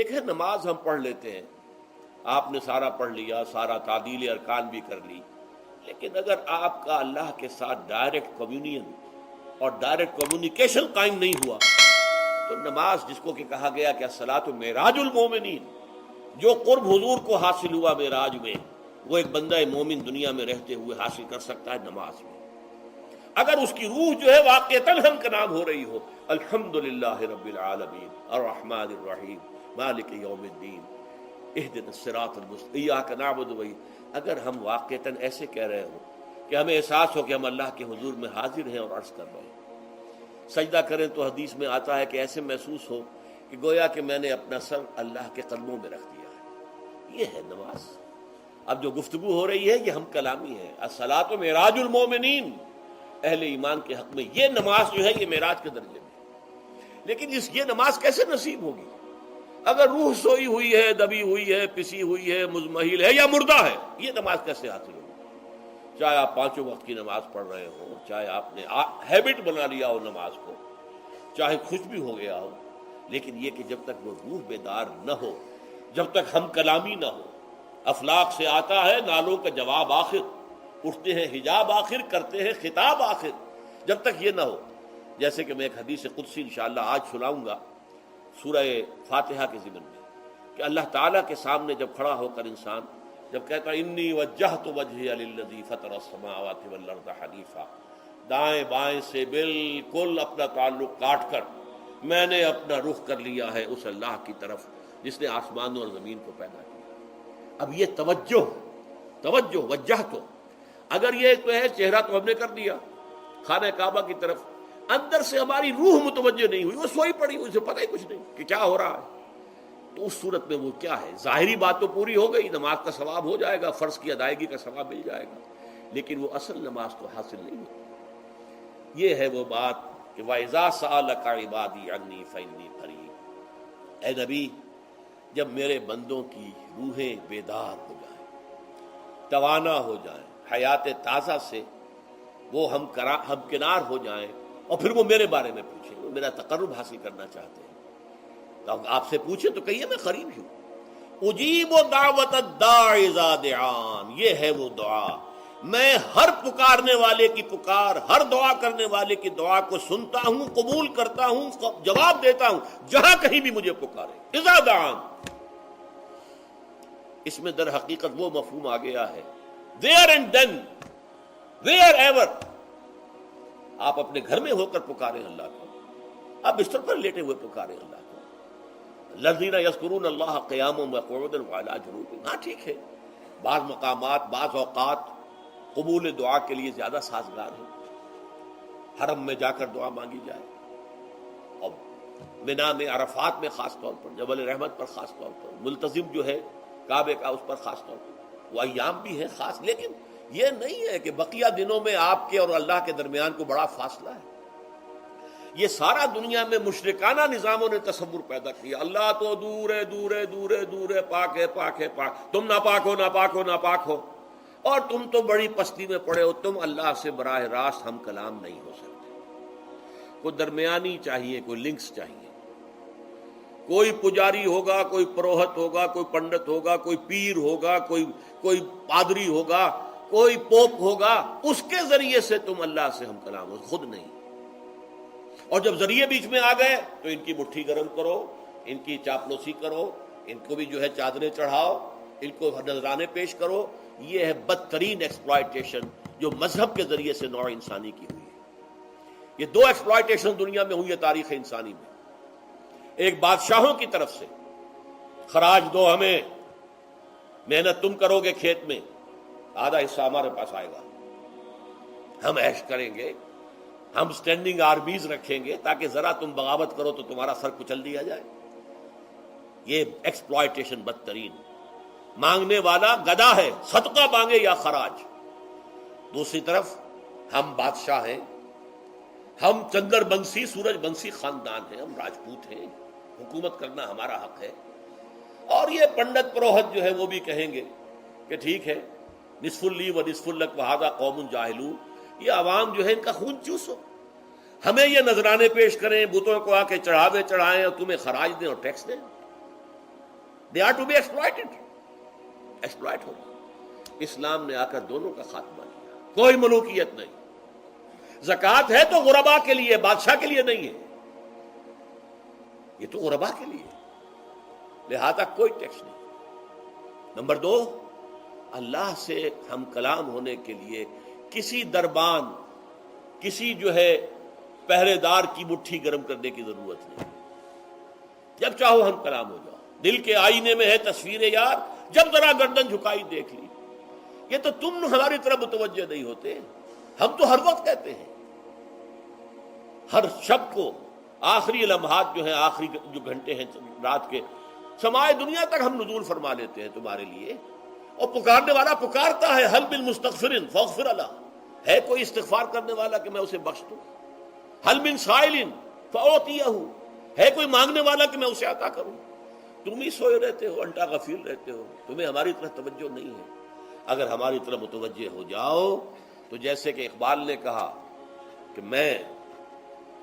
ایک ہے نماز ہم پڑھ لیتے ہیں۔ آپ نے سارا پڑھ لیا، سارا تعدیل ارکان بھی کر لی۔ لیکن اگر آپ کا اللہ کے ساتھ ڈائریکٹ کمیونین اور ڈائریکٹ کمیونیکیشن قائم نہیں ہوا، تو نماز جس کو کہ کہا گیا کہ سلاۃ معراج المومنین، جو قرب حضور کو حاصل ہوا معراج میں، وہ ایک بندہ مومن دنیا میں رہتے ہوئے حاصل کر سکتا ہے نماز میں۔ اگر اس کی روح جو ہے واقع ہم کا نام ہو رہی ہو الحمد للہ رب العالمین، الرحمن الرحیم، مالک یوم الدین اہدن الصراط المستقیم نعبد وہی اگر ہم واقع ایسے کہہ رہے ہوں کہ ہمیں احساس ہو کہ ہم اللہ کے حضور میں حاضر ہیں اور عرض کر رہے ہیں۔ سجدہ کریں تو حدیث میں آتا ہے کہ ایسے محسوس ہو کہ گویا کہ میں نے اپنا سر اللہ کے قدموں میں رکھ دیا ہے۔ یہ ہے نماز۔ اب جو گفتگو ہو رہی ہے، یہ ہم کلامی ہے السلاط و معراج المومنین اہل ایمان کے حق میں۔ یہ نماز جو ہے یہ معراج کے درجے میں۔ لیکن اس یہ نماز کیسے نصیب ہوگی؟ اگر روح سوئی ہوئی ہے، دبی ہوئی ہے، پسی ہوئی ہے، مزمحل ہے یا مردہ ہے، یہ نماز کیسے حاصل ہوگی؟ چاہے آپ پانچوں وقت کی نماز پڑھ رہے ہوں، چاہے آپ نے ہیبٹ بنا لیا ہو نماز کو، چاہے خوش بھی ہو گیا ہو، لیکن یہ کہ جب تک وہ روح بیدار نہ ہو، جب تک ہم کلامی نہ ہو افلاق سے آتا ہے، نالوں کا جواب آخر۔ اٹھتے ہیں، حجاب آخر کرتے ہیں، خطاب آخر، جب تک یہ نہ ہو۔ جیسے کہ میں ایک حدیث قدسی انشاءاللہ آج سناؤں گا سورہ فاتحہ کے ذمن میں، کہ اللہ تعالیٰ کے سامنے جب کھڑا ہو کر انسان جب کہتا انی وجہ تو وجہ فطر السماوات والارض حنیفہ دائیں بائیں سے بالکل اپنا تعلق کاٹ کر میں نے اپنا رخ کر لیا ہے اس اللہ کی طرف، جس نے آسمانوں اور زمین کو پیدا کیا۔ اب یہ توجہ توجہ وجہ تو اگر یہ تو ہے، چہرہ تو ہم نے کر دیا۔ خانہ کعبہ کی طرف۔ اندر سے ہماری روح متوجہ نہیں ہوئی، وہ سوئی پڑی اسے پتہ ہی کچھ نہیں کہ کیا ہو رہا ہے۔ تو اس صورت میں وہ کیا ہے؟ ظاہری بات تو پوری ہو گئی، نماز کا ثواب ہو جائے گا، فرض کی ادائیگی کا ثواب مل جائے گا۔ لیکن وہ اصل نماز تو حاصل نہیں ہوتی یہ ہے وہ بات کہ وائزا سال کا عبادی انی فنی فری اے نبی، جب میرے بندوں کی روحیں بیدار ہو جائیں، توانا ہو جائیں حیات تازہ سے وہ ہم کرا، ہم کنار ہو جائیں اور پھر وہ میرے بارے میں پوچھیں، وہ میرا تقرب حاصل کرنا چاہتے ہیں۔ تو آپ سے پوچھیں تو کہیے میں قریب ہوں۔ اجیب و دعوت دعان یہ ہے وہ دعا۔ میں ہر پکارنے والے کی پکار، ہر دعا کرنے والے کی دعا کو سنتا ہوں، قبول کرتا ہوں، جواب دیتا ہوں، جہاں کہیں بھی مجھے پکارے۔ ازادان اس میں در حقیقت وہ مفہوم آ گیا ہے۔ Where and then wherever آپ اپنے گھر میں ہو کر پکارے اللہ کو۔ آپ بستر پر لیٹے ہوئے پکارے اللہ کو۔ لذینہ یسکرون اللہ قیام و مقعود ہاں ٹھیک ہے۔ بعض مقامات، بعض اوقات قبول دعا کے لیے زیادہ سازگار ہے حرم میں جا کر دعا مانگی جائے۔ اور بنا میں، عرفات میں خاص طور پر، جبل رحمت پر خاص طور پر ملتظم جو ہے، کعبے کا اس پر خاص طور پر۔ وہ ایام بھی ہے خاص، لیکن یہ نہیں ہے کہ بقیہ دنوں میں آپ کے اور اللہ کے درمیان کو بڑا فاصلہ ہے۔ یہ سارا دنیا میں مشرکانہ نظاموں نے تصور پیدا کیا۔ اللہ تو دور ہے دور ہے دور ہے دور ہے، پاک ہے پاک ہے، پاک۔ تم نہ پاک ہو نہ پاک ہو نہ پاک ہو۔ اور تم تو بڑی پستی میں پڑے ہو، تم اللہ سے براہ راست ہم کلام نہیں ہو سکتے۔ کوئی درمیانی چاہیے، کوئی لنکس چاہیے۔ کوئی پجاری ہوگا، کوئی پروہت ہوگا، کوئی پنڈت ہوگا، کوئی پیر ہوگا، کوئی کوئی پادری ہوگا، کوئی پوپ ہوگا، اس کے ذریعے سے تم اللہ سے ہم کلام ہو، خود نہیں۔ اور جب ذریعے بیچ میں آ گئے تو ان کی مٹھی گرم کرو، ان کی چاپلوسی کرو، ان کو بھی جو ہے چادریں چڑھاؤ، ان کو نذرانے پیش کرو۔ یہ ہے بدترین ایکسپلائٹیشن جو مذہب کے ذریعے سے نوع انسانی کی ہوئی ہے۔ یہ دو ایکسپلائٹیشن دنیا میں ہوئی ہے تاریخ انسانی میں۔ ایک بادشاہوں کی طرف سے، خراج دو ہمیں، محنت تم کرو گے کھیت میں، آدھا حصہ ہمارے پاس آئے گا۔ ہم ایش کریں گے، ہم اسٹینڈنگ آرمیز رکھیں گے تاکہ ذرا تم بغاوت کرو تو تمہارا سر کچل دیا جائے۔ یہ ایکسپلائٹیشن بدترین۔ مانگنے والا گدا ہے، صدقہ مانگے یا خراج؟ دوسری طرف، ہم بادشاہ ہیں۔ ہم چندر بنسی سورج بنسی خاندان ہیں، ہم راجپوت ہیں۔ حکومت کرنا ہمارا حق ہے۔ اور یہ پنڈت پروہت جو ہے وہ بھی کہیں گے کہ ٹھیک ہے نصف اللی و نصف الق وحادہ قوم جاہلو یہ عوام جو ہے ان کا خون چوسو ہمیں یہ نذرانے پیش کریں، بتوں کو آ کے چڑھاوے، چڑھائیں اور تمہیں خراج دیں اور ٹیکس دیں۔ They are to be exploited exploit ہو اسلام نے آ کر دونوں کا خاتمہ کیا۔ کوئی ملوکیت نہیں۔ زکات ہے تو غربا کے لیے، بادشاہ کے لیے نہیں ہے۔ یہ تو غربا کے لیے لہذا کوئی ٹیکس نہیں۔ نمبر دو، اللہ سے ہم کلام ہونے کے لیے کسی دربان، کسی جو ہے پہرے دار کی مٹھی گرم کرنے کی ضرورت نہیں۔ جب چاہو ہم کلام ہو جاؤ۔ دل کے آئینے میں ہے تصویر یار، جب ذرا گردن جھکائی دیکھ لی۔ یہ تو تم ہماری طرح متوجہ نہیں ہوتے۔ ہم تو ہر وقت کہتے ہیں۔ ہر شب کو آخری لمحات جو ہیں، آخری جو گھنٹے ہیں، رات کے سمائے دنیا تک ہم نزول فرما لیتے ہیں تمہارے لیے۔ اور پکارنے والا پکارتا ہے حل بن مستقفر فوقفر اللہ۔ ہے کوئی استغفار کرنے والا کہ میں اسے بخش دوں؟ حل بن سائل فوتی ہوں ہے کوئی مانگنے والا کہ میں اسے عطا کروں؟ تم ہی سوئے رہتے ہو، انٹا غفیل رہتے ہو۔ تمہیں ہماری طرف توجہ نہیں ہے۔ اگر ہماری طرف متوجہ ہو جاؤ، تو جیسے کہ اقبال نے کہا کہ میں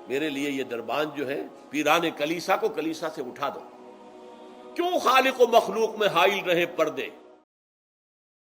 میرے لیے یہ دربان جو ہے، پیران کلیسا کو کلیسا سے اٹھا دو۔ کیوں خالق و مخلوق میں حائل رہے پردے؟